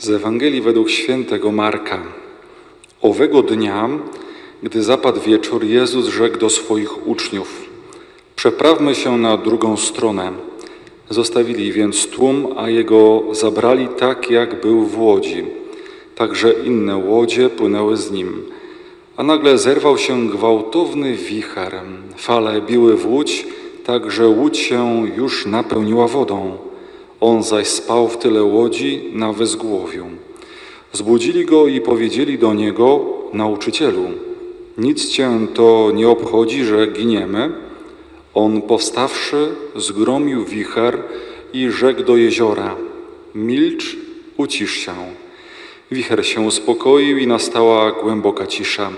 Z Ewangelii według świętego Marka. Owego dnia, gdy zapadł wieczór, Jezus rzekł do swoich uczniów: Przeprawmy się na drugą stronę. Zostawili więc tłum, a jego zabrali tak, jak był w łodzi. Także inne łodzie płynęły z nim. A nagle zerwał się gwałtowny wicher. Fale biły w łódź, tak że łódź się już napełniła wodą. On zaś spał w tyle łodzi na wezgłowiu. Zbudzili go i powiedzieli do niego, nauczycielu, nic cię to nie obchodzi, że giniemy? On powstawszy, zgromił wicher i rzekł do jeziora, milcz, ucisz się. Wicher się uspokoił i nastała głęboka cisza.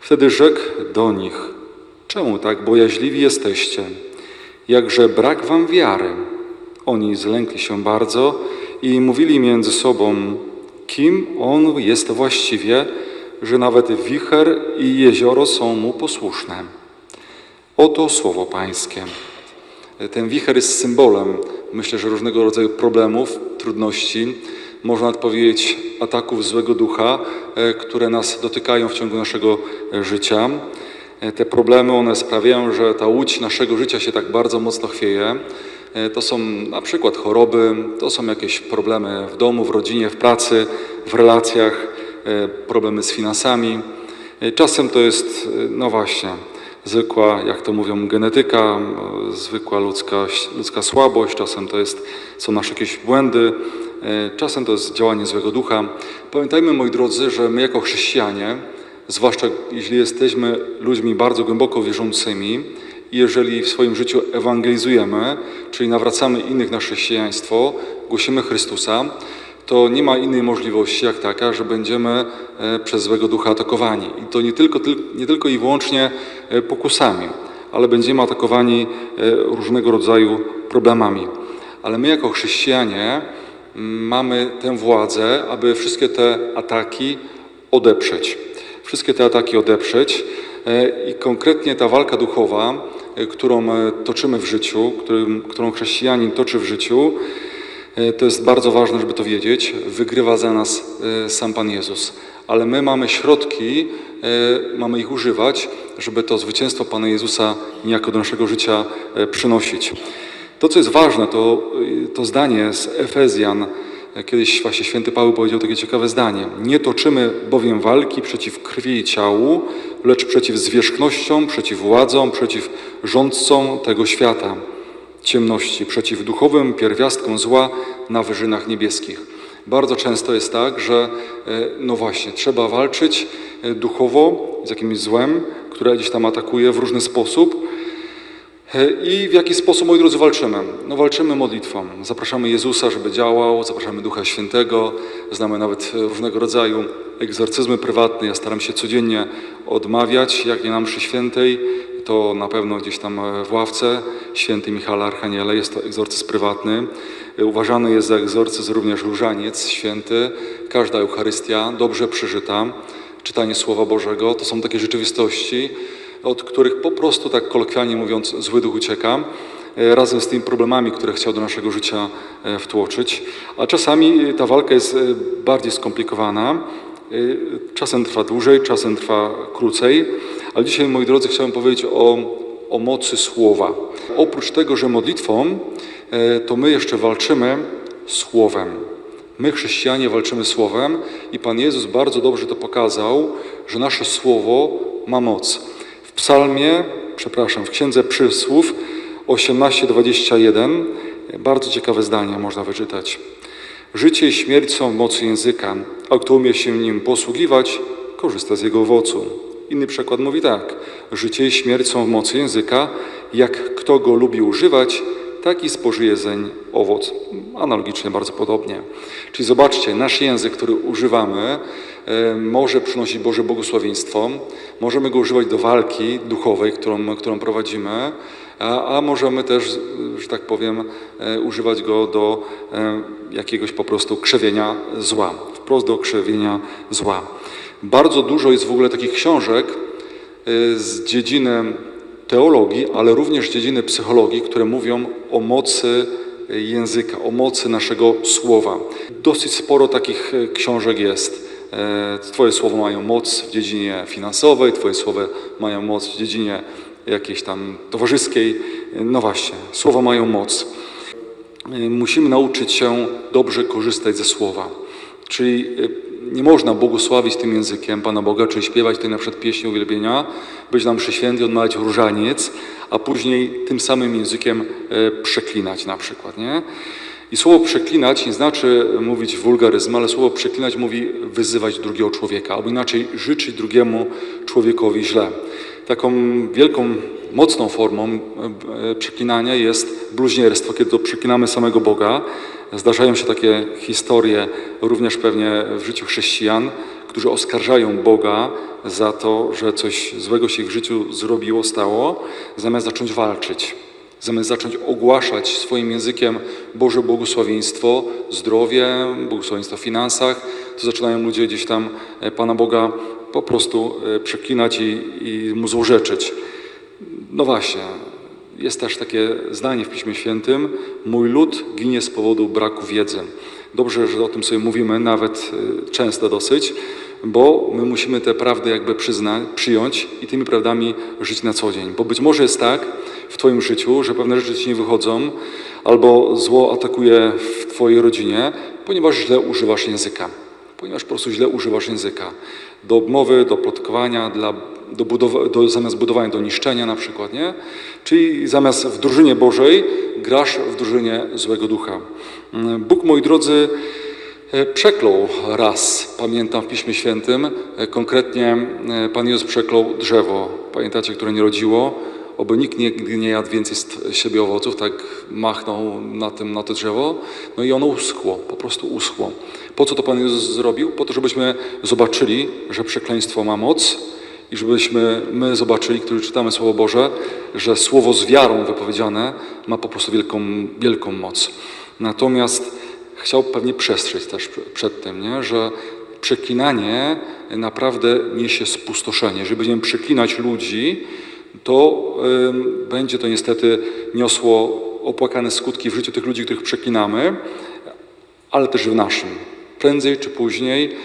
Wtedy rzekł do nich, czemu tak bojaźliwi jesteście? Jakże brak wam wiary? Oni zlękli się bardzo i mówili między sobą, kim on jest właściwie, że nawet wicher i jezioro są mu posłuszne. Oto słowo Pańskie. Ten wicher jest symbolem, myślę, że różnego rodzaju problemów, trudności, można nawet powiedzieć ataków złego ducha, e, które nas dotykają w ciągu naszego e, życia. E, Te problemy, one sprawiają, że ta łódź naszego życia się tak bardzo mocno chwieje. E, To są na przykład choroby, to są jakieś problemy w domu, w rodzinie, w pracy, w relacjach, e, problemy z finansami. E, Czasem to jest, no właśnie, zwykła, jak to mówią, genetyka, zwykła ludzka, ludzka słabość, czasem to jest, są nasze jakieś błędy, czasem to jest działanie złego ducha. Pamiętajmy, moi drodzy, że my jako chrześcijanie, zwłaszcza jeśli jesteśmy ludźmi bardzo głęboko wierzącymi, jeżeli w swoim życiu ewangelizujemy, czyli nawracamy innych na chrześcijaństwo, głosimy Chrystusa, to nie ma innej możliwości jak taka, że będziemy e, przez złego ducha atakowani. I to nie tylko, tyl- nie tylko i wyłącznie e, pokusami, ale będziemy atakowani e, różnego rodzaju problemami. Ale my jako chrześcijanie mm, mamy tę władzę, aby wszystkie te ataki odeprzeć. Wszystkie te ataki odeprzeć i konkretnie ta walka duchowa, którą e, toczymy w życiu, którą chrześcijanin toczy w życiu, E, To jest bardzo ważne, żeby to wiedzieć. Wygrywa za nas sam Pan Jezus. Ale my mamy środki, mamy ich używać, żeby to zwycięstwo Pana Jezusa niejako do naszego życia przynosić. To, co jest ważne, to, to zdanie z Efezjan. E, Kiedyś właśnie święty Paweł powiedział takie ciekawe zdanie. Nie toczymy bowiem walki przeciw krwi i ciału, lecz przeciw zwierzchnościom, przeciw władzom, przeciw rządcom tego świata ciemności, przeciw duchowym pierwiastkom zła na wyżynach niebieskich. Bardzo często jest tak, że e, no właśnie, trzeba walczyć e, duchowo z jakimś złem, które gdzieś tam atakuje w różny sposób. E, I w jaki sposób, moi drodzy, walczymy? No walczymy modlitwą. Zapraszamy Jezusa, żeby działał, zapraszamy Ducha Świętego, znamy nawet e, różnego rodzaju egzorcyzmy prywatne. Ja staram się codziennie odmawiać, jak nie na mszy świętej, to na pewno gdzieś tam e, w ławce święty Michała Archaniele, jest to egzorcyzm prywatny. E, Uważany jest za egzorcyzm również różaniec święty, każda Eucharystia dobrze przeżyta, czytanie Słowa Bożego, to są takie rzeczywistości, od których po prostu, tak kolokwialnie mówiąc, zły duch ucieka, e, razem z tymi problemami, które chciał do naszego życia e, wtłoczyć. A czasami e, ta walka jest bardziej skomplikowana, czasem trwa dłużej, czasem trwa krócej, ale dzisiaj, moi drodzy, chciałem powiedzieć o, o mocy słowa. Oprócz tego, że modlitwą, to my jeszcze walczymy słowem. My, chrześcijanie, walczymy słowem i Pan Jezus bardzo dobrze to pokazał, że nasze słowo ma moc. Psalmie, przepraszam, w Księdze Przysłów 18:21 bardzo ciekawe zdania można wyczytać. Życie i śmierć są w mocy języka, a kto umie się nim posługiwać, korzysta z jego owocu. Inny przykład mówi tak. Życie i śmierć są w mocy języka, jak kto go lubi używać, taki spożyje zeń owoc. Analogicznie bardzo podobnie. Czyli zobaczcie, nasz język, który używamy, e, może przynosić Boże błogosławieństwo. Możemy go używać do walki duchowej, którą, którą prowadzimy, a, a możemy też, że tak powiem, e, używać go do e, jakiegoś po prostu krzewienia zła. Wprost do krzewienia zła. Bardzo dużo jest w ogóle takich książek z dziedziny teologii, ale również dziedziny psychologii, które mówią o mocy języka, o mocy naszego słowa. Dosyć sporo takich e, książek jest. E, Twoje słowa mają moc w dziedzinie finansowej, Twoje słowa mają moc w dziedzinie jakiejś tam towarzyskiej. E, No właśnie, słowa mają moc. Musimy nauczyć się dobrze korzystać ze słowa. Czyli nie można błogosławić tym językiem Pana Boga, czyli śpiewać tutaj na przykład pieśni uwielbienia, być nam święty, odmawiać różaniec, a później tym samym językiem y, przeklinać na przykład, nie? I słowo przeklinać nie znaczy mówić wulgaryzm, ale słowo przeklinać mówi wyzywać drugiego człowieka, albo inaczej życzyć drugiemu człowiekowi źle. Taką wielką, mocną formą e, przeklinania jest bluźnierstwo, kiedy to przeklinamy samego Boga. Zdarzają się takie historie również pewnie w życiu chrześcijan, którzy oskarżają Boga za to, że coś złego się w życiu zrobiło, stało, zamiast zacząć walczyć. Zamiast zacząć ogłaszać swoim językiem Boże błogosławieństwo, zdrowie, błogosławieństwo w finansach, to zaczynają ludzie gdzieś tam e, Pana Boga po prostu e, przeklinać i, i Mu złorzeczyć. No właśnie, jest też takie zdanie w Piśmie Świętym: Mój lud ginie z powodu braku wiedzy. Dobrze, że o tym sobie mówimy, nawet y, często dosyć, bo my musimy te prawdy jakby przyjąć i tymi prawdami żyć na co dzień. Bo być może jest tak w Twoim życiu, że pewne rzeczy Ci nie wychodzą, albo zło atakuje w Twojej rodzinie, ponieważ źle używasz języka. Ponieważ po prostu źle używasz języka. Do obmowy, do plotkowania, dla, do budowa, do, zamiast budowania do niszczenia na przykład, nie? Czyli zamiast w drużynie Bożej grasz w drużynie złego ducha. Mm, Bóg, moi drodzy, e, przeklął raz, pamiętam w Piśmie Świętym, e, konkretnie e, Pan Jezus przeklął drzewo, pamiętacie, które nie rodziło, oby nikt nigdy nie jadł więcej z siebie owoców, tak machnął na, tym, na to drzewo, no i ono uschło, po prostu uschło. Po co to Pan Jezus zrobił? Po to, żebyśmy zobaczyli, że przekleństwo ma moc i żebyśmy my zobaczyli, którzy czytamy Słowo Boże, że Słowo z wiarą wypowiedziane ma po prostu wielką, wielką moc. Natomiast chciał pewnie przestrzec też przed tym, nie? że przeklinanie naprawdę niesie spustoszenie. Jeżeli będziemy przeklinać ludzi, to będzie to niestety niosło opłakane skutki w życiu tych ludzi, których przeklinamy, ale też w naszym. Prędzej czy później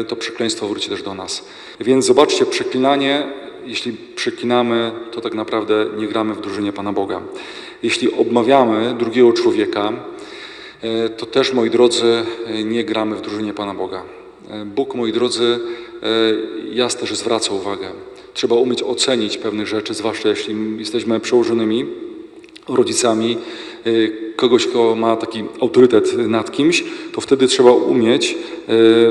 y, to przekleństwo wróci też do nas. Więc zobaczcie, przeklinanie, jeśli przeklinamy, to tak naprawdę nie gramy w drużynie Pana Boga. Jeśli obmawiamy drugiego człowieka, y, to też, moi drodzy, y, nie gramy w drużynie Pana Boga. Bóg, moi drodzy, jasno też zwraca uwagę. Trzeba umieć ocenić pewnych rzeczy, zwłaszcza jeśli jesteśmy przełożonymi rodzicami, kogoś, kto ma taki autorytet nad kimś, to wtedy trzeba umieć y,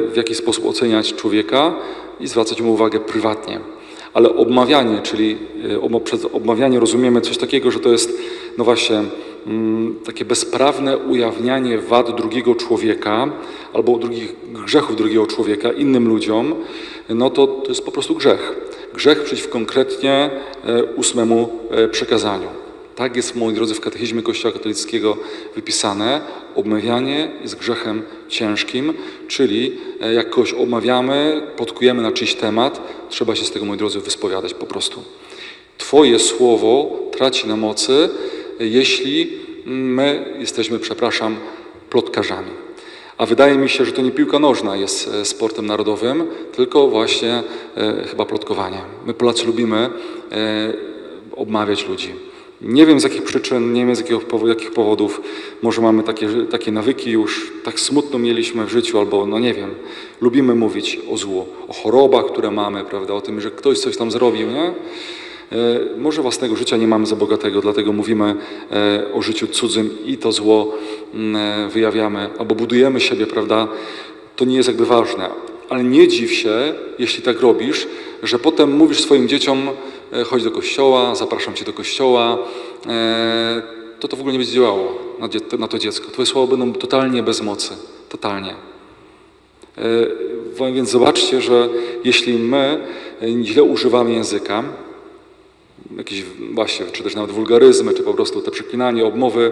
w jakiś sposób oceniać człowieka i zwracać mu uwagę prywatnie. Ale obmawianie, czyli obma- przez obmawianie rozumiemy coś takiego, że to jest, no właśnie, mm, takie bezprawne ujawnianie wad drugiego człowieka albo drugich grzechów drugiego człowieka innym ludziom, no to to jest po prostu grzech. Grzech przeciw konkretnie e, ósmemu e, przekazaniu. Tak jest, moi drodzy, w katechizmie Kościoła katolickiego wypisane. Obmawianie jest grzechem ciężkim, czyli e, jak kogoś omawiamy, podkujemy na czyjś temat, trzeba się z tego, moi drodzy, wyspowiadać po prostu. Twoje słowo traci na mocy, e, jeśli my jesteśmy, przepraszam, plotkarzami. A wydaje mi się, że to nie piłka nożna jest e, sportem narodowym, tylko właśnie e, chyba plotkowanie. My Polacy lubimy e, obmawiać ludzi. Nie wiem z jakich przyczyn, nie wiem z jakich powodów. Może mamy takie, takie nawyki już, tak smutno mieliśmy w życiu, albo no nie wiem. Lubimy mówić o złu, o chorobach, które mamy, prawda, o tym, że ktoś coś tam zrobił, nie? E, Może własnego życia nie mamy za bogatego, dlatego mówimy e, o życiu cudzym i to zło mm, e, wyjawiamy, albo budujemy siebie, prawda? To nie jest jakby ważne. Ale nie dziw się, jeśli tak robisz, że potem mówisz swoim dzieciom, e, chodź do kościoła, zapraszam cię do kościoła, e, to to w ogóle nie będzie działało na, to dziecko. Twoje słowa będą totalnie bez mocy. Totalnie. E, Więc zobaczcie, że jeśli my źle używamy języka, jakieś właśnie, czy też nawet wulgaryzmy, czy po prostu te przeklinanie, obmowy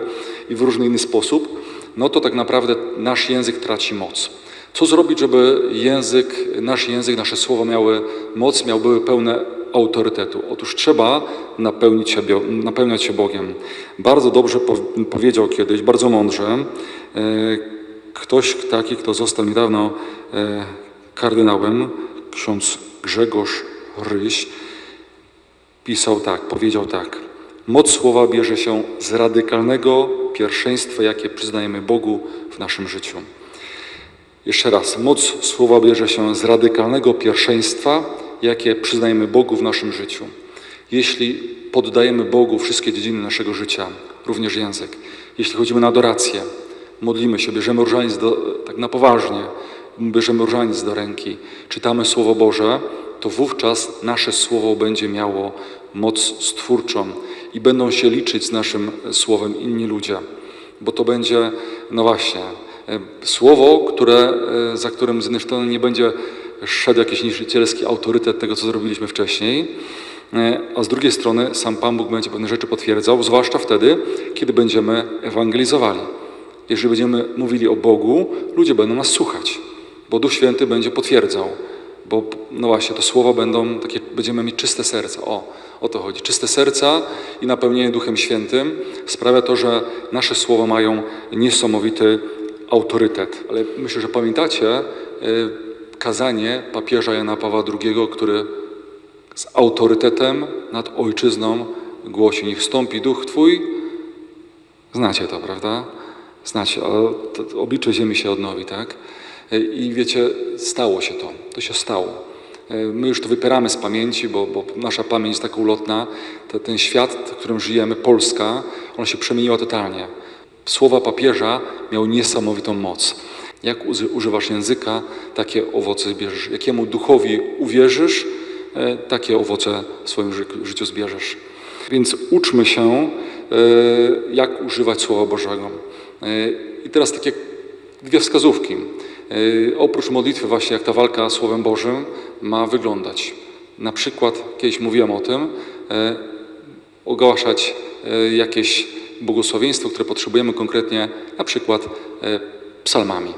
i w różny inny sposób, no to tak naprawdę nasz język traci moc. Co zrobić, żeby język, nasz język, nasze słowa miały moc, miały były pełne autorytetu. Otóż trzeba napełnić się, napełniać się Bogiem. Bardzo dobrze po, powiedział kiedyś, bardzo mądrze, e, ktoś taki, kto został niedawno e, kardynałem, ksiądz Grzegorz Ryś, pisał tak, powiedział tak. Moc słowa bierze się z radykalnego pierwszeństwa, jakie przyznajemy Bogu w naszym życiu. Jeszcze raz, moc słowa bierze się z radykalnego pierwszeństwa, jakie przyznajemy Bogu w naszym życiu. Jeśli poddajemy Bogu wszystkie dziedziny naszego życia, również język, jeśli chodzimy na adorację, modlimy się, bierzemy różaniec do, tak na poważnie, bierzemy różaniec do ręki, czytamy Słowo Boże, to wówczas nasze Słowo będzie miało moc stwórczą i będą się liczyć z naszym Słowem inni ludzie, bo to będzie, no właśnie, Słowo, które, e, za którym z jednej strony nie będzie szedł jakiś niszczycielski autorytet tego, co zrobiliśmy wcześniej, e, a z drugiej strony sam Pan Bóg będzie pewne rzeczy potwierdzał, zwłaszcza wtedy, kiedy będziemy ewangelizowali. Jeżeli będziemy mówili o Bogu, ludzie będą nas słuchać, bo Duch Święty będzie potwierdzał, bo no właśnie, to słowa będą takie, będziemy mieć czyste serca. O, o to chodzi. Czyste serca i napełnienie Duchem Świętym sprawia to, że nasze słowa mają niesamowity autorytet. Ale myślę, że pamiętacie y, kazanie papieża Jana Pawła II, który z autorytetem nad ojczyzną głosi: Niech wstąpi duch Twój. Znacie to, prawda? Znacie, to oblicze ziemi się odnowi, tak? I wiecie, stało się to. To się stało. My już to wypieramy z pamięci, bo, bo nasza pamięć jest taka ulotna. Ten świat, w którym żyjemy, Polska, ona się przemieniła totalnie. Słowa papieża miały niesamowitą moc. Jak używasz języka, takie owoce zbierzesz. Jakiemu duchowi uwierzysz, e, takie owoce w swoim ży- życiu zbierzesz. Więc uczmy się, e, jak używać Słowa Bożego. E, I teraz takie dwie wskazówki. Oprócz modlitwy właśnie, jak ta walka Słowem Bożym ma wyglądać. Na przykład, kiedyś mówiłem o tym, ogłaszać jakieś błogosławieństwo, które potrzebujemy konkretnie, na przykład e, psalmami.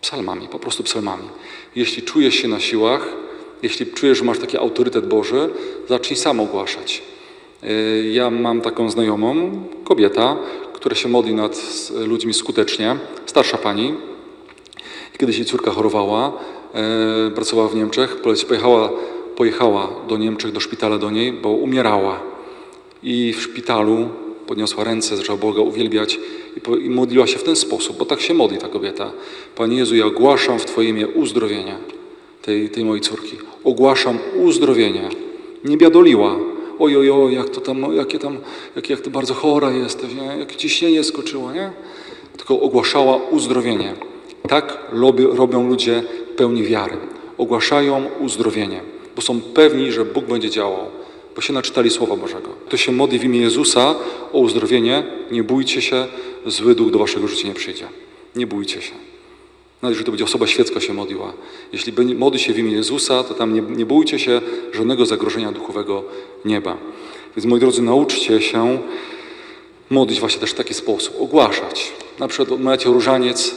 Psalmami, po prostu psalmami. Jeśli czujesz się na siłach, jeśli czujesz, że masz taki autorytet Boży, zacznij sam ogłaszać. Y, Ja mam taką znajomą, kobieta, która się modli nad ludźmi skutecznie, starsza pani. Kiedyś jej córka chorowała, e, pracowała w Niemczech, pojechała, pojechała do Niemczech, do szpitala do niej, bo umierała. I w szpitalu podniosła ręce, zaczęła Boga uwielbiać i, modliła się w ten sposób, bo tak się modli ta kobieta. Panie Jezu, ja ogłaszam w Twoje imię uzdrowienie tej, tej mojej córki. Ogłaszam uzdrowienie. Nie biadoliła. Oj, oj, oj, jak to tam, jakie tam, jak, jak ty bardzo chora jesteś, nie? jak ciśnienie skoczyło, nie? Tylko ogłaszała uzdrowienie. Tak robią ludzie pełni wiary. Ogłaszają uzdrowienie, bo są pewni, że Bóg będzie działał, bo się naczytali Słowa Bożego. Kto się modli w imię Jezusa o uzdrowienie, nie bójcie się, zły duch do waszego życia nie przyjdzie. Nie bójcie się. Nawet jeżeli to będzie osoba świecka się modliła. Jeśli modli się w imię Jezusa, to tam nie, nie bójcie się żadnego zagrożenia duchowego nieba. Więc moi drodzy, nauczcie się modlić właśnie też w taki sposób, ogłaszać. Na przykład odmawiacie różaniec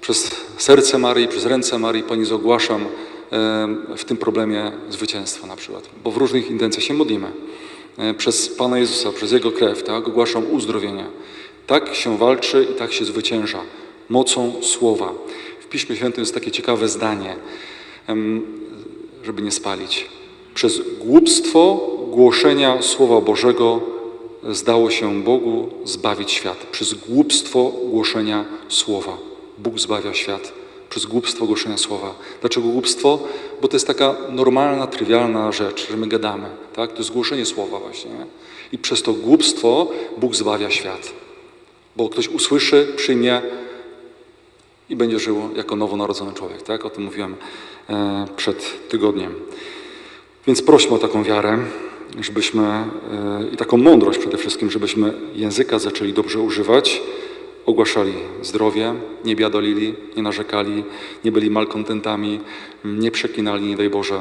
przez serce Maryi, przez ręce Maryi, Pani ogłaszam w tym problemie zwycięstwa na przykład, bo w różnych intencjach się modlimy. E, Przez Pana Jezusa, przez Jego krew, tak, ogłaszam uzdrowienie. Tak się walczy i tak się zwycięża, mocą słowa. W Piśmie Świętym jest takie ciekawe zdanie, żeby nie spalić. Przez głupstwo głoszenia Słowa Bożego zdało się Bogu zbawić świat. Przez głupstwo głoszenia Słowa. Bóg zbawia świat. Przez głupstwo głoszenia Słowa. Dlaczego głupstwo? Bo to jest taka normalna, trywialna rzecz, że my gadamy. Tak? To jest głoszenie Słowa właśnie. Nie? I przez to głupstwo Bóg zbawia świat. Bo ktoś usłyszy, przyjmie i będzie żył jako nowonarodzony człowiek. Tak? O tym mówiłem e, przed tygodniem. Więc prośmy o taką wiarę, żebyśmy e, i taką mądrość przede wszystkim, żebyśmy języka zaczęli dobrze używać, ogłaszali zdrowie, nie biadolili, nie narzekali, nie byli malkontentami, nie przeklinali, nie daj Boże,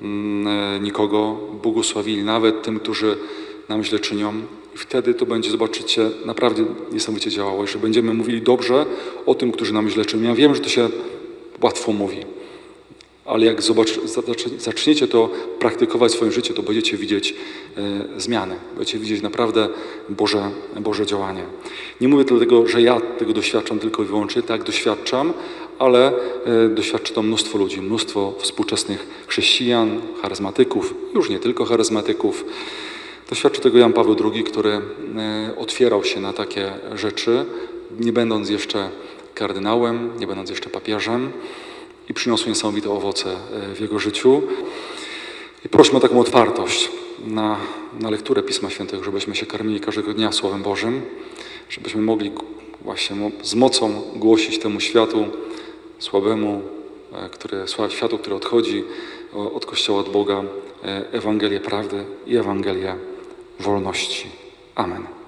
mm, e, nikogo, błogosławili nawet tym, którzy nam źle czynią. I wtedy to będzie, zobaczycie, naprawdę niesamowicie działało, że będziemy mówili dobrze o tym, którzy nam źle czynią. Ja wiem, że to się łatwo mówi, ale jak zobacz, zacznie- zaczniecie to praktykować w swoim życiu, to będziecie widzieć e, zmiany, będziecie widzieć naprawdę Boże, Boże działanie. Nie mówię dlatego, że ja tego doświadczam tylko i wyłącznie, tak doświadczam, ale e, doświadczy to mnóstwo ludzi, mnóstwo współczesnych chrześcijan, charyzmatyków, już nie tylko charyzmatyków. Doświadczył tego Jan Paweł II, który e, otwierał się na takie rzeczy, nie będąc jeszcze kardynałem, nie będąc jeszcze papieżem i przyniosł niesamowite owoce e, w jego życiu. I prośmy o taką otwartość na, na lekturę Pisma Świętego, żebyśmy się karmili każdego dnia Słowem Bożym, żebyśmy mogli właśnie z mocą głosić temu światu słabemu, e, które, sła- światu, który odchodzi o- od Kościoła, od Boga, e, Ewangelię prawdy i Ewangelię wolności. Amen.